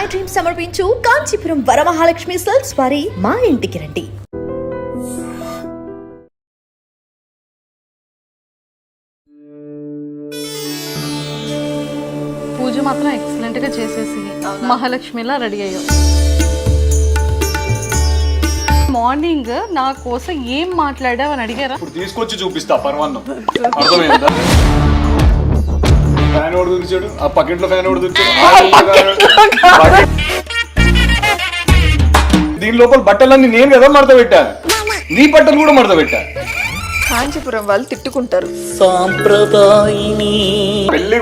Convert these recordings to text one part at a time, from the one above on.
My dream సమర్పించు Kanchipuram Varamahalakshmi cells వారి మా ఇంటికి రండి. పూజ మాత్రం ఎక్సలెంట్గా చేసేసి మహాలక్ష్మిలా రెడీ అయ్యావు మార్నింగ్ నా కోసం ఏం మాట్లాడావు అని అడిగారా? ఇప్పుడు తీసుకొచ్చి చూపిస్తా పర్వాన్నం. అర్థమైందా? ఫ్యాన్ ఎవడు దించాడు ఆ పకెట్లో ఫ్యాన్ ఎవడు- బకెట్- దీని లోపల బట్టలన్నీ నేను కదా మడత పెట్టా నీ బట్టలు కూడా మడత పెట్టా కాంచీపురం వాళ్ళు తిట్టుకుంటారు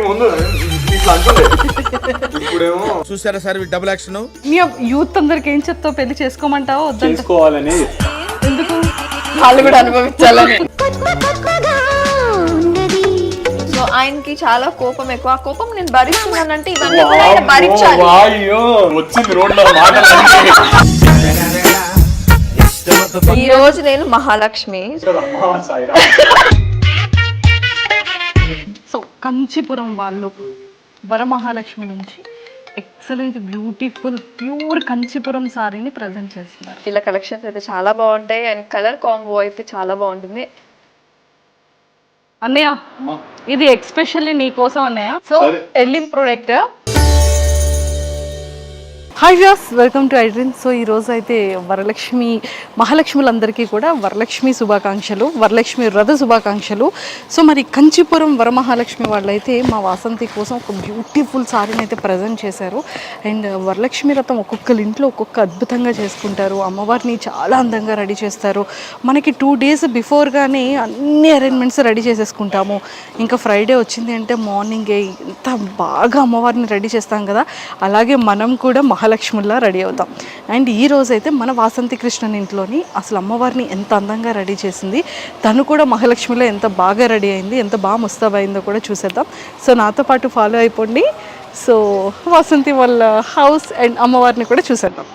ముందు ఇట్లా అంటుంది ఇప్పుడేమో చూసారా సార్ డబుల్ యాక్షన్ నీ యూత్ అందరికి ఏం చెప్తావు పెళ్ళి చేసుకోమంటావా చేసుకోవాలని ఎందుకు వాళ్ళు కూడా అనుభవించాలని ఆయనకి చాలా కోపం ఎక్కువ. ఆ కోపం నేను భరిస్తున్నానంటే ఇవన్నీ కూడా ఆయన భరించాలి. వాయ్యో వచ్చింది రోడ్లో మాటలు ఈ రోజు నేను మహాలక్ష్మి. సో కంచిపురం వాళ్ళు వరమహాలక్ష్మి నుంచి ఎక్సలెంట్ బ్యూటిఫుల్ ప్యూర్ కంచిపురం సారీని ప్రజెంట్ చేస్తున్నారు. ఇలా కలెక్షన్స్ అయితే చాలా బాగుంటాయి. అండ్ కలర్ కాంబో అయితే చాలా బాగుంటుంది. అన్నయ్య ఇది ఎక్స్పెషల్లీ నీ కోసం అన్నయ్య సో. ఎల్లిం ప్రోడక్ట్ హాయ్ జాస్ వెల్కమ్ టు ఐడ్రీన్ సో ఈ రోజు అయితే వరలక్ష్మి మహాలక్ష్ములందరికీ కూడా వరలక్ష్మి శుభాకాంక్షలు వరలక్ష్మి రథ శుభాకాంక్షలు. సో మరి కంచిపురం వరమహాలక్ష్మి వాళ్ళైతే మా వాసంతి కోసం ఒక బ్యూటిఫుల్ సారీని అయితే ప్రజెంట్ చేశారు. అండ్ వరలక్ష్మి రథం ఒక్కొక్కరి ఇంట్లో ఒక్కొక్క అద్భుతంగా చేసుకుంటారు. అమ్మవారిని చాలా అందంగా రెడీ చేస్తారు. మనకి టూ డేస్ బిఫోర్గానే అన్ని అరేంజ్మెంట్స్ రెడీ చేసేసుకుంటాము. ఇంకా ఫ్రైడే వచ్చింది అంటే మార్నింగే ఇంత బాగా అమ్మవారిని రెడీ చేస్తాం కదా. అలాగే మనం కూడా మహాలక్ష్ముల్లా రెడీ అవుతాం. అండ్ ఈ రోజైతే అయితే మన వాసంతి కృష్ణన్ ఇంట్లోని అసలు అమ్మవారిని ఎంత అందంగా రెడీ చేసింది. తను కూడా మహాలక్ష్మిలో ఎంత బాగా రెడీ అయింది ఎంత బాగా ముస్తాబైందో కూడా చూసేద్దాం. సో నాతో పాటు ఫాలో అయిపోండి. సో వాసంతి వాళ్ళ హౌస్ అండ్ అమ్మవారిని కూడా చూసేద్దాం.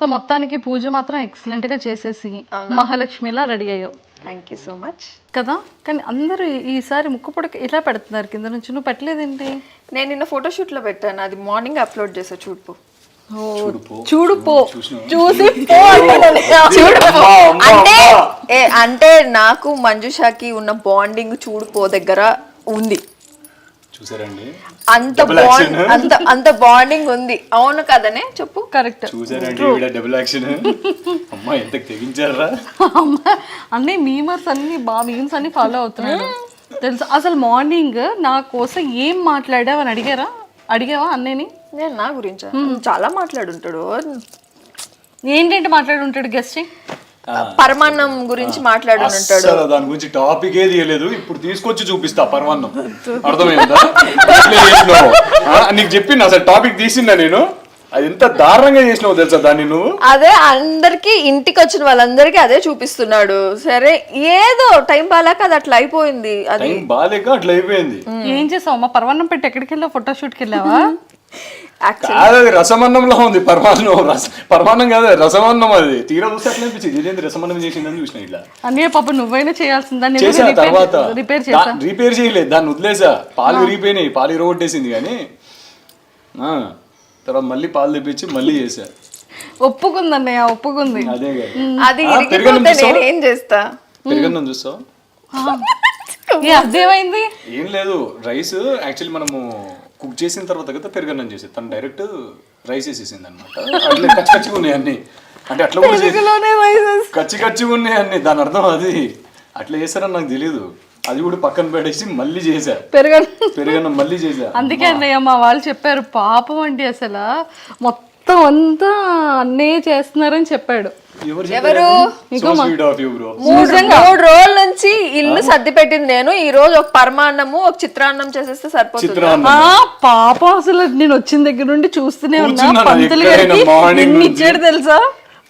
సో మొత్తానికి పూజ మాత్రం ఎక్సలెంట్గా చేసేసి మహాలక్ష్మిలా రెడీ అయ్యావు. థ్యాంక్ యూ సో మచ్ కదా? కానీ అందరూ ఈసారి ముక్కు పుడక ఇలా పెడుతున్నారు కింద నుంచి. నువ్వు పెట్టలేదేంటి? నేను నిన్న ఫోటోషూట్లో పెట్టాను. అది మార్నింగ్ అప్లోడ్ చేసా చూడుపు. చూడు పో చూసి. చూడు. అంటే అంటే నాకు మంజుషాకి ఉన్న బాండింగ్ చూడు పో దగ్గర ఉంది. చూసారండి అంత బాండ్. అంత అంత బాండింగ్ ఉంది. అవును కదనే? చెప్పు. కరెక్ట్ చూసారండి ఈవిడ డబుల్ యాక్షన్ అమ్మా ఎంత తెగించారా అన్నీ మీమర్స్ అన్ని బాగా మీమ్స్ అన్ని ఫాలో అవుతున్నాడు. తెలుసు. అసలు మార్నింగ్ నా కోసం ఏం మాట్లాడావు అని అడిగారా? అడిగావా అన్నయ్యని? నేను నా గురించి? చాలా మాట్లాడుంటాడు. ఏంటంటే మాట్లాడి ఉంటాడు గెస్ట్ పరమాన్నం గురించి మాట్లాడుంటాడు అస్సలు దాని గురించి టాపిక్ ఏ తీయలేదు ఇప్పుడు తీసుకొచ్చి చూపిస్తా పర్వాన్నం అర్థమైందా? నీకు చెప్పింది అసలు టాపిక్ తీసిందా నేను? అది ఎంత దారుణంగా చేసినావు తెలుసా దాన్ని నువ్వు? అదే అందరికి ఇంటికి వచ్చిన వాళ్ళందరికీ అదే చూపిస్తున్నాడు. సరే ఏదో టైం బాగాక అది అట్లా అయిపోయింది. అది టైం బాగాలేక అట్లా అయిపోయింది. ఏం చేసావు? అమ్మ పర్వన్నం పెట్టి ఎక్కడికి వెళ్ళావు? ఫోటో షూట్కి వెళ్ళావా? యాక్చువల్ కాదు అది రసమన్నంలో ఉంది. పరమాన్నం రస పరమాన్నం కాదు రసమన్నం అది. తీరా చూస్తే అట్లా అనిపించింది. ఇదేంటి రసమన్నం చేసిందని చూసిన ఇట్లా. అన్నయ్య పాప నువ్వైనా చేయాల్సిందా చేసా తర్వాత. రిపేర్ చేసా రిపేర్ చేయలేదు. దాన్ని వదిలేసా పాలు విరిగిపోయినాయి. పాలు ఇరగొట్టేసింది కానీ. ఆ, తర్వాత మళ్ళీ పాలు తెప్పించి మళ్ళీ చేసా ఒప్పుకుంది అన్నయ్య ఒప్పుకుంది. అదే కదా. అది ఆ, ఇరిగిపోతే? నేను చేస్తా? పెరుగన్నం చూస్తావు? ఏ అదేమైంది ఏం లేదు రైస్ యాక్చువల్లీ మనము కుక్ చేసిన తర్వాత కదా పెరుగన్నం చేసేది. తను డైరెక్ట్ రైస్ వేసేసింది అనమాట అట్లా కచ్చి కచ్చిగా ఉన్నాయి అన్ని. అంటే అట్లా కూడా చేసి తెలుగులోనే రైసెస్ కచ్చి కచ్చిగా ఉన్నాయి అన్ని. దాని అర్థం అది. అట్లా చేస్తారని నాకు తెలియదు అది కూడా పక్కన పెట్టేసి మళ్ళీ చేసా పెరగను పెరుగన్నం మళ్ళీ చేసా అందుకే అన్నయ్య మా వాళ్ళు చెప్పారు పాపం అండి అసలు. మొత్తం అంతా అన్నయ్య చేస్తున్నారని చెప్పాడు. ఎవరు మూడు రోజుల నుంచి ఇల్లు సర్ది పెట్టింది నేను. ఈ రోజు ఒక పరమాన్నము ఒక చిత్రాన్నం చేసేస్తే సరిపోతుంది. పాపం అసలు నేను వచ్చిన దగ్గర నుండి చూస్తూనే ఉన్నా. పంతులు గారికి. ఇచ్చాడు తెలుసా?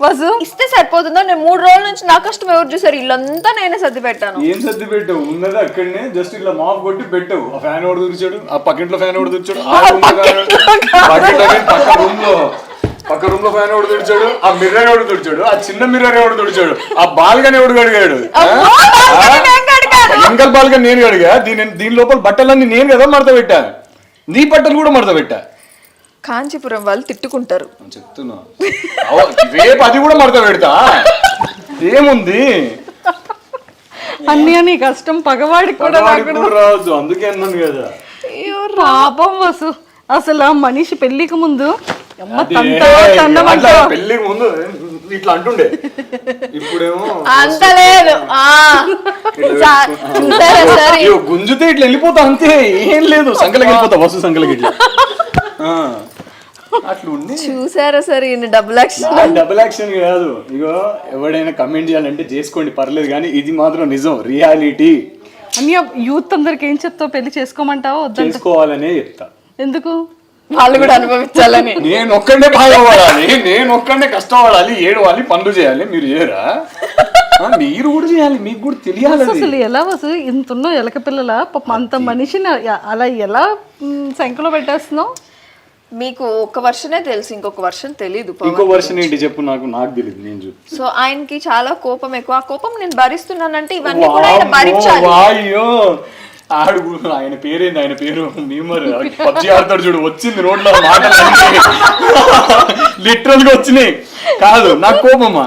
వసు ఇస్తే సరిపోతుందో? నేను మూడు రోజుల నుంచి నా కష్టం ఎవరు చూసారు? ఇల్లంతా నేనే సర్ది పెట్టాను. ఏం సర్ది పెట్టావు? ఉన్నది అక్కడనే జస్ట్ ఇలా మాప్ కొట్టి పెట్టావు. ఆ ఫ్యాన్ ఎవడు తుడిచాడు ఆ పక్కింట్లో ఫ్యాన్ పక్కింట్లో fan పక్క రూమ్లో పక్క రూమ్లో ఫ్యాన్ ఎవడు తుడిచాడు ఆ మిర్రర్ ఎవడు తుడిచాడు ఆ చిన్న మిర్రర్ ఎవడు తుడిచాడు ఆ బాల్గన్ ఎవడు కడిగాడు? వెంకల్ బాల్గన్ నేను కడిగా? దీని దీని లోపల బట్టలన్నీ నేను కదా మడత పెట్టా? నీ బట్టలు కూడా మడత పెట్టా? కాంచీపురం వాళ్ళు తిట్టుకుంటారు. నేను చెప్తున్నా. అవ- రేపు అది కూడా మడత పెడతా. ఏముంది? అన్నయ్య నీ కష్టం పగవాడికి కూడా పగవాడికి కూడా. రావద్దు అందుకే అన్నాను కదా. పాపం వసు అసలు ఆ మనిషి పెళ్ళికి ముందు అమ్మ అదే, ముందు ఇట్లా అంటుండే. ఇప్పుడేమో అంత లేదు. ఆ. సా- చూసారా సార్ అయ్యో, గుంజుతే ఇట్లా వెళ్ళిపోతా అంతే. ఏం లేదు సంకలకి వెళ్ళిపోతా వస్తు సంకలకి ఇట్లా ఆ, అట్లా ఉంది చూసారా సార్ ఈయన డబుల్ యాక్షన్ డబుల్ యాక్షన్ కాదు. ఇగో ఎవడైనా కమెంట్ చేయాలంటే చేసుకోండి. పర్లేదు కానీ ఇది మాత్రం నిజం. రియాలిటీ అన్నయ్య యూత్ అందరికి ఏం చెప్తావు? పెళ్ళి చేసుకోమంటావా? వద్దంట. చేసుకోవాలనే చెప్తా. ఎందుకు? వాళ్ళు కూడా అనుభవించాలని. నేను ఒక్కడే బాధపడాలి. నేను ఒక్కడే కష్టపడాలి. ఏడవాలి పనులు చేయాలి. మీరు చేయరా? మీరు కూడా చేయాలి. మీకు కూడా తెలియాలి. అసలు ఎలా వసు ఇంత ఉన్న ఎలక పిల్లల? పాపం అంత మనిషిని అలా ఎలా సంఖ్యలో పెట్టేస్తున్నావు? మీకు ఒక వర్షనే తెలుసు ఇంకొక వర్షన్ తెలీదు ఇంకో వర్షన్ ఏంటి చెప్పు నాకు నాకు తెలియదు నేను సో ఆయనకి చాలా కోపం ఎక్కువ. ఆ కోపం నేను భరిస్తున్నానంటే ఇవన్నీ కూడా ఆయన భరించాలి. వాయ్యో! ఆడు ఆయన పేరేంది ఆయన పేరు? మీమర్ పబ్జి ఆడతాడు చూడు వచ్చింది రోడ్లో మాటలు లిటరల్గా వచ్చినాయి. కాదు నాకు కోపమా?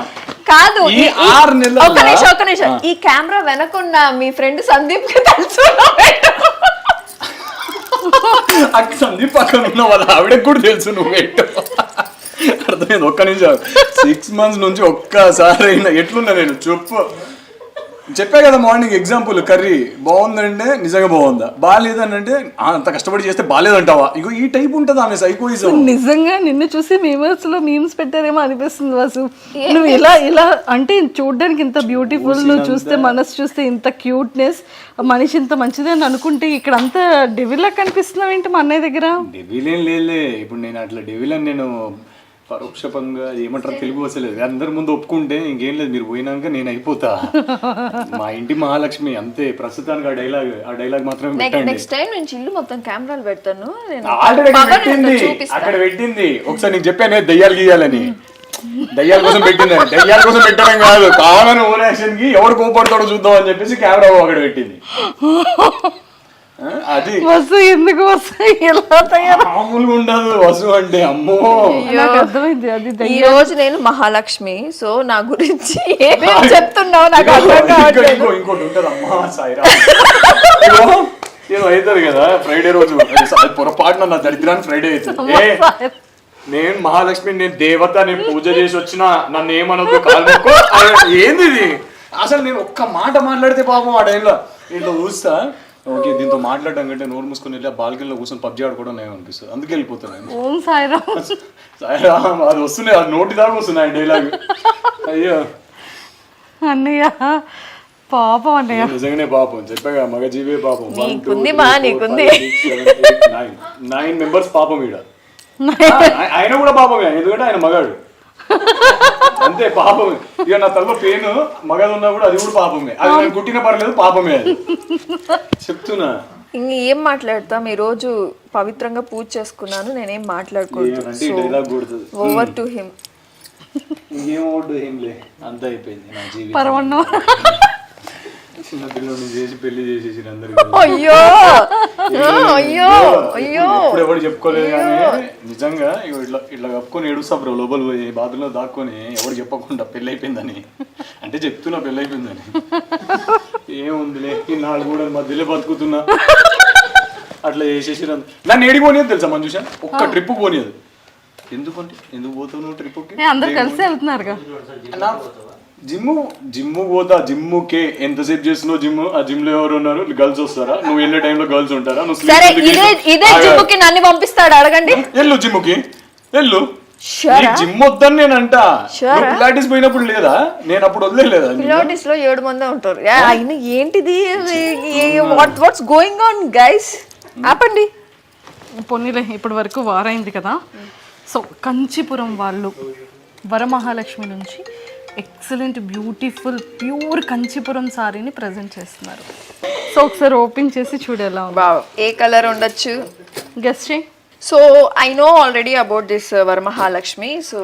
కాదు ఈ ఆరు నెలల్లో- ఒక్క నిమిషం ఒక్క నిమిషం. ఈ కెమెరా వెనకున్న మీ ఫ్రెండ్ సందీప్కి తెలుసు. అక్కడ సందీప్ పక్కన ఉన్న వాళ్ళ ఆవిడకి కూడా తెలుసు నువ్వు ఏంటో అర్థమైంది? ఒక్క నిమిషం. సిక్స్ మంత్స్ నుంచి ఒక్కసారి అయినా ఎట్లున్నా నేను? చెప్పు. చెప్పా కదా మార్నింగ్ ఎగ్జాంపుల్ కర్రీ బాగుందంటే నిజంగా బాగుందా? బాగాలేదని అంటే అంత కష్టపడి చేస్తే బాగాలేదంటావా? ఇగో ఈ టైప్ ఉంటుంది ఆమె సైకోయిజం నిజంగా నిన్ను చూసి మీమర్స్లో మీమ్స్ పెట్టారేమో అనిపిస్తుంది వాసు. నువ్వు ఇలా ఇలా అంటే చూడడానికి ఇంత బ్యూటిఫుల్ నువ్వు చూస్తే మనసు చూస్తే ఇంత క్యూట్నెస్ మనిషి ఇంత మంచిది అని అనుకుంటే ఇక్కడ అంతా డెవిల్లా కనిపిస్తున్నావు ఏంటి మా అన్నయ్య దగ్గర? డెవిల్ ఏం లేదులే. ఇప్పుడు నేను అట్లా డెవిల్ అని నేను పరోక్షంగా ఏమంటారు? తెలుగు వస్తలేదు అందరి ముందు ఒప్పుకుంటే ఇంకేం లేదు. మీరు పోయినాక నేను అయిపోతా. మా ఇంటి మహాలక్ష్మి అంతే. ప్రస్తుతానికి ఆ డైలాగ్ ఆ డైలాగ్ మాత్రమే పెట్టండి. నెక్స్ట్ టైం నుంచి ఇల్లు మొత్తం కెమెరాలు పెడతాను. ఆల్రెడీ పెట్టింది. అక్కడ పెట్టింది. ఒకసారి నీకు చెప్పానే దయ్యాలు గీయాలని. దయ్యాల కోసం పెట్టింది. దయ్యాల కోసం పెట్టడం కాదు. కామన్ ఓవర్ యాక్షన్కి ఎవడు కోపడతాడో చూద్దాం అని చెప్పేసి కెమెరా అక్కడ పెట్టింది. అది. వసు ఎందుకు వసు? ఎలా తయారు? మామూలుగా ఉండదు వసు అంటే అమ్మో. నాకు అర్థమైంది అది ఈ. రోజు నేను మహాలక్ష్మి సో నా గురించి ఏమేమి చెప్తున్నావు? నాకు అర్థం ఇంకో- కావట్లేదు. ఇంకో- ఇంకోటి ఉంటుంది అమ్మా సాయిరా. ఇగో, ఏదో అవుతుంది కదా ఫ్రైడే రోజు. పొరపాటున నా దరిద్రాన్ని ఫ్రైడే అవుతుంది. ఏ? నేను మహాలక్ష్మి నేను దేవత నేను పూజ చేసి వచ్చిన నన్ను ఏమనొద్దు కాలు ఏంది ఇది? అసలు నేను ఒక్క మాట మాట్లాడితే పాపం ఆ టైంలో. ఇట్లా చూస్తా. ఓకే దీంతో మాట్లాడడం కంటే నోరు మూసుకొని వెళ్ళి ఆ బాల్కనీలో కూర్చొని పబ్జి ఆడుకోవడం నేను అనిపిస్తుంది. అందుకే వెళ్ళిపోతాను నేను ఓం సాయిరామ్. సాయిరా, అది వస్తున్నాయి అది నోటి దాకా వస్తున్నాయి డైలాగ్ అయ్యో. అన్నయ్య పాపం అన్నయ్య. నిజంగానే పాపం. చెప్పగా మగ జీవే పాపం నీకుంది మా, నీకుంది. నైన్ మెంబర్స్ పాపం ఈడ. ఆయన కూడా పాపమే ఎందుకంటే ఆయన మగాడు. అంతే పాపమే ఇక నా తలలో పెయిన్ మగది ఉన్నా కూడా అది కూడా పాపమే. అది నేను కుట్టిన పర్లేదు పాపమే అది. చెప్తున్నా. ఇంక ఏం మాట్లాడతాం? ఈ రోజు పవిత్రంగా పూజ చేసుకున్నాను నేనేం మాట్లాడకూడదు. ఏమంటే ఈ డైలాగ్ కొడుతుంది ఓవర్ టు హిమ్ ఇంకేం ఓటు ఏం లే. అంత అయిపోయింది నా జీవితం. పరవన్నం చిన్న పిల్లల్ని చేసి పెళ్ళి చేసేసి అందరికి అయ్యో! అయ్యో! అయ్యో! ఇప్పుడు ఎవరు చెప్పుకోలేదు కానీ నిజంగా ఇగో ఇట్లా ఇట్లా కప్పుకొని ఏడుస్తా బ్రో లోపల పోయి బాత్రూంలో దాక్కొని ఎవరు చెప్పకుండా పెళ్ళి అయిపోయిందని అంటే చెప్తున్నా పెళ్ళి అయిపోయిందని ఏముందిలే ఈ నాలుగు కూడా మధ్యలో బతుకుతున్నా. అట్లా చేసేసి నన్ను ఏడి పోనీయదు తెలుసా మంజుష? ఒక్క ట్రిప్ పోనీయదు. ఎందుకంటే? ఎందుకు పోతావు నువ్వు ట్రిప్కి అందరు కలిసి వెళ్తున్నారుగా. జిమ్ జిమ్ పోతా జిమ్ కే ఎంతసేపు చేస్తున్నావు జిమ్ ఆ జిమ్లో ఎవరు ఉన్నారు? గర్ల్స్ వస్తారా? నువ్వు వెళ్ళే టైంలో గర్ల్స్ ఉంటారా? నువ్వు సరే ఇదే? ఇదే. జిమ్ముకి నన్ను పంపిస్తాడు అడగండి. వెళ్ళు జిమ్కి వెళ్ళు. Sure ఆ? జిమ్ వద్దని నేను అంట? పిలాటిస్ పోయినప్పుడు లేదా? నేను అప్పుడు వదిలేదా పిలోటిస్లో ఏడు మంది ఉంటారు. యా, అయినా ఏంటిది? What what's going on guys ఆపండి. పొన్నిలే ఇప్పటి వరకు వారైంది కదా. సో కంచిపురం వాళ్ళు వరమహాలక్ష్మి నుంచి ఎక్సలెంట్ బ్యూటిఫుల్ ప్యూర్ కంచిపురం సారీని ప్రజెంట్ చేస్తున్నారు. సో ఒకసారి ఓపెన్ చేసి చూడు ఎలా ఉంది. వావ్. ఏ కలర్ ఉండొచ్చు? గెస్ట్ చేయి. So I know already about this Varamahalakshmi. So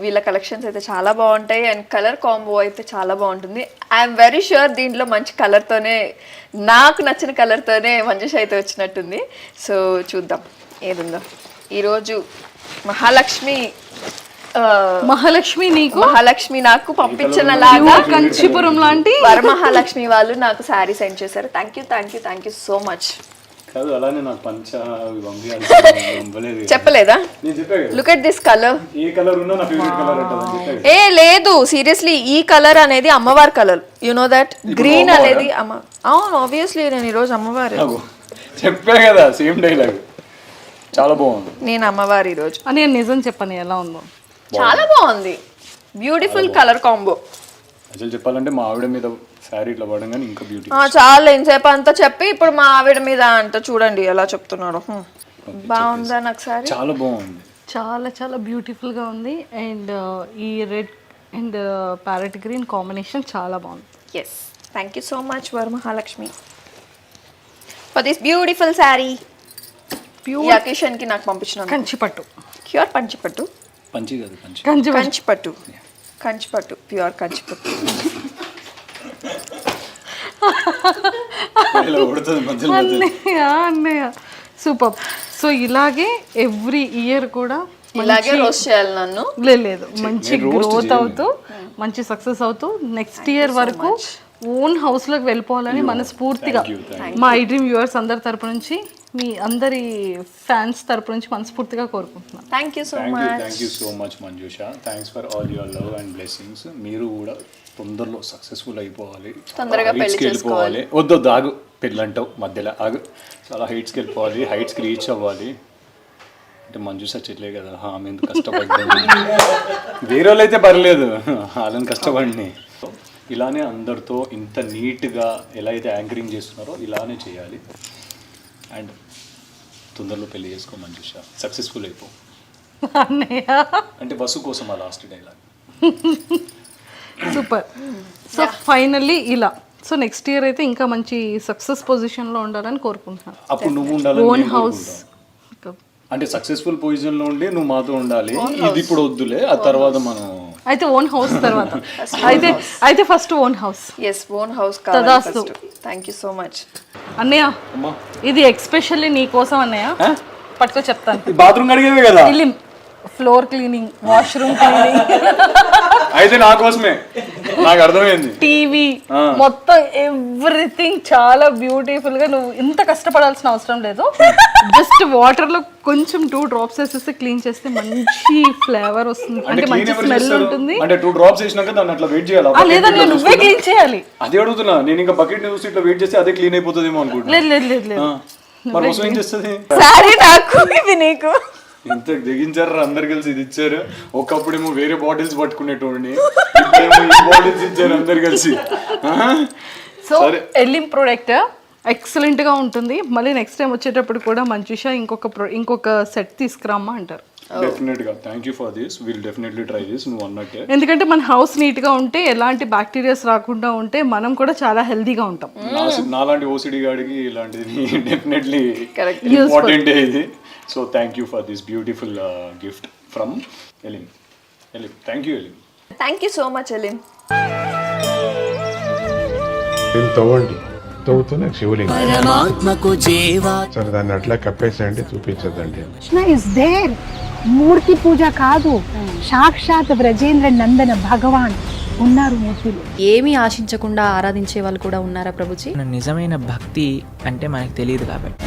వీళ్ళ కలెక్షన్స్ అయితే చాలా బాగుంటాయి. అండ్ కలర్ కాంబో అయితే చాలా బాగుంటుంది. ఐఎమ్ వెరీ షూర్ దీంట్లో మంచి కలర్తోనే నాకు నచ్చిన కలర్తోనే మంజుష అయితే వచ్చినట్టుంది. సో చూద్దాం. ఏదుందో. ఈరోజు మహాలక్ష్మి మహాలక్ష్మి నీకు? మహాలక్ష్మి నాకు పంపించినలాగా ప్యూర్ కంచిపురం లాంటి? వరమహాలక్ష్మి వాళ్ళు నాకు శారీ సెండ్ చేశారు. Thank you thank you thank you so much కాదు అలానే నాకు పంచ అవి పంపించాలి పంపలేదు చెప్పలేదా? లుక్ ఎట్ దిస్ కలర్ ఏ కలర్ ఉన్నా నా ఫేవరెట్ కలర్ అంటది అని చెప్పా కదా. ఏ లేదు. సీరియస్లీ ఈ కలర్ అనేది అమ్మవారి colour you know that green? అనేది అమ్మ. అవును ఆబ్వియస్లీ నేను ఈరోజు అమ్మవారి. చెప్పా కదా సేమ్ డైలాగ్ చాలా బాగుంది. నేను అమ్మవారి ఈరోజు అని నేను నిజం చెప్పని ఎలా ఉందో. చాలా బాగుంది. బ్యూటిఫుల్ కలర్ కాంబో అసలు చెప్పాలంటే మా ఆవిడ మీద శారీ ఇట్లా పడంగానే ఇంకా బ్యూటీ చాలా ఇంతసేపు అంతా చెప్పి ఇప్పుడు మా ఆవిడ మీద అంట చూడండి ఎలా చెప్తున్నాడు. బాగుందా నాకు సారీ చాలా బాగుంది. చాలా చాలా బ్యూటిఫుల్గా ఉంది. అండ్ ఈ red and parrot green combination చాలా బాగుంది. Yes thank you so much Varamahalakshmi for this beautiful sari pure ఈ అకేషన్కి నాకు పంపించిన కంచిపట్టు. క్యూర్ పంచిపట్టు పంచి కాదు పంచి కంచిపట్టు. కంచిపట్టు కంచిపట్టు ప్యూర్ కంచిపట్టు. ఇలా కొడుతుంది మధ్యలో మధ్యలో. అన్నయ్య అన్నయ్య. సూపర్. సో ఇలాగే ఎవ్రీ ఇయర్ కూడా ఇలాగే రోస్ట్ చేయాలి నన్ను. లే- లేదు. మంచి నేను roast గ్రోత్ చేయను. అవుతూ మంచి సక్సెస్ అవుతూ నెక్స్ట్ ఇయర్ వరకు ఓన్ హౌస్లోకి వెళ్ళిపోవాలని మనస్ఫూర్తిగా మా ఐ డ్రీమ్ వ్యూవర్స్ అందరి తరపు నుంచి మీ అందరి ఫ్యాన్స్ తరపు నుంచి మనస్ఫూర్తిగా కోరుకుంటున్నాను. Thank you so much thank you so much Manjusha thanks for all your love and blessings మీరు కూడా తొందరలో సక్సెస్ఫుల్ అయిపోవాలి. తొందరగా వెళ్ళిపోవాలి. వద్దు వద్దు, ఆగు. పెళ్ళి అంటావు మధ్యలో ఆగు. చాలా హైట్స్కి వెళ్ళిపోవాలి. హైట్స్కి రీచ్ అవ్వాలి. అంటే మంజుష చెట్లే కదా. హా, ఆమె ఎందుకు వేరే వాళ్ళు అయితే పర్లేదు. వాళ్ళని కష్టపడిని. ఇలానే అందరితో ఇంత నీట్గా ఎలా అయితే యాంకరింగ్ చేస్తున్నారో ఇలానే చేయాలి. అండ్ తొందరలో పెళ్ళి చేసుకో మంజుష. సక్సెస్ఫుల్ అయిపో. అంటే వసు కోసం ఆ last dialogue. Super. So finally ఇలా. సో నెక్స్ట్ ఇయర్ అయితే ఇంకా మంచి సక్సెస్ పొజిషన్లో ఉండాలని కోరుకుంటున్నాను. అప్పుడు నువ్వు ఉండాలని ఓన్ హౌస్. అంటే సక్సెస్ఫుల్ పొజిషన్లో ఉండి నువ్వు మాతో ఉండాలి. ఇది ఇప్పుడు వద్దులే. ఆ తర్వాత మనం అయితే ఓన్ హౌస్ తర్వాత. అయితే అయితే first own house yes own house కావాలి తదాస్తు. థ్యాంక్ యూ సో మచ్ అన్నయ్య అమ్మా. ఇది ఎక్స్పెషల్లీ నీ కోసం అన్నయ్య? పట్టుకో చెప్తాను. బాత్రూమ్ కడిగేవే కదా? Elim floor cleaning washroom cleaning. అయితే నా కోసమే. నాకు అర్థమైంది. టీవీ. మొత్తం ఎవ్రీథింగ్ చాలా బ్యూటిఫుల్గా నువ్వు ఇంత కష్టపడాల్సిన అవసరం లేదు. జస్ట్ వాటర్లో కొంచెం టూ డ్రాప్స్ వేసేస్తే క్లీన్ చేస్తే మంచి ఫ్లేవర్ వస్తుంది. అంటే మంచి స్మెల్? ఉంటుంది. అంటే టూ డ్రాప్స్ వేసినాక దాన్ని అట్లా వెయిట్ చేయాలి? లేదన్నయ్య నువ్వే క్లీన్ చేయాలి. అదే అడుగుతున్నా నేను ఇంకా బకెట్ చూసి ఇట్లా వెయిట్ చేస్తే అదే క్లీన్ అయిపోతుందేమో అనుకుంటున్నా. లేదు లేదు లేదు లేదు. ఆ. మరి వసు ఏం చేస్తుంది? సారీ నాకు ఇది నీకు. ఇంత దిగించారు అందరు కలిసి ఇది ఇచ్చారు. ఒకప్పుడేమో వేరే బాటిల్స్ పట్టుకునేటోడిని. బాటిల్స్ ఇచ్చారు అందరు కలిసి. సో. ఎల్లిం ప్రోడక్ట్ ఎక్సలెంట్గా ఉంటుంది. మళ్ళీ నెక్స్ట్ టైం వచ్చేటప్పుడు కూడా మంచిషా ఇంకొక ఇంకొక సెట్ తీసుకురామ్మా అంటారు. డెఫినెట్గా. Thank you for this will definitely try this నువ్వు అన్నట్టే. ఎందుకంటే మన హౌస్ నీట్గా ఉంటే ఎలాంటి బ్యాక్టీరియాస్ రాకుండా ఉంటే మనం కూడా చాలా హెల్తీగా ఉంటాం. నాలాంటి ఓసిడి గాడికి ఇలాంటిది డెఫినెట్లీ. ఇంపార్టెంట్ ఇది. So thank you for this beautiful gift from Elim Elim thank you Elim thank you so much Elim తవ్వండి. తవ్వుతూనే శివలింగం. పరమాత్మకు జీవా. సరే దాన్ని అట్లా కప్పేసేయండి చూపించదండి కృష్ణ ఇస్ దేర్ మూర్తి పూజ కాదు. సాక్షాత్ బ్రజేంద్ర నందన భగవాన్ ఉన్నారు మూర్తిలో. ఏమీ ఆశించకుండా ఆరాధించే వాళ్ళు కూడా ఉన్నారా ప్రభుజీ? నిజమైన భక్తి అంటే మనకు తెలియదు కాబట్టి.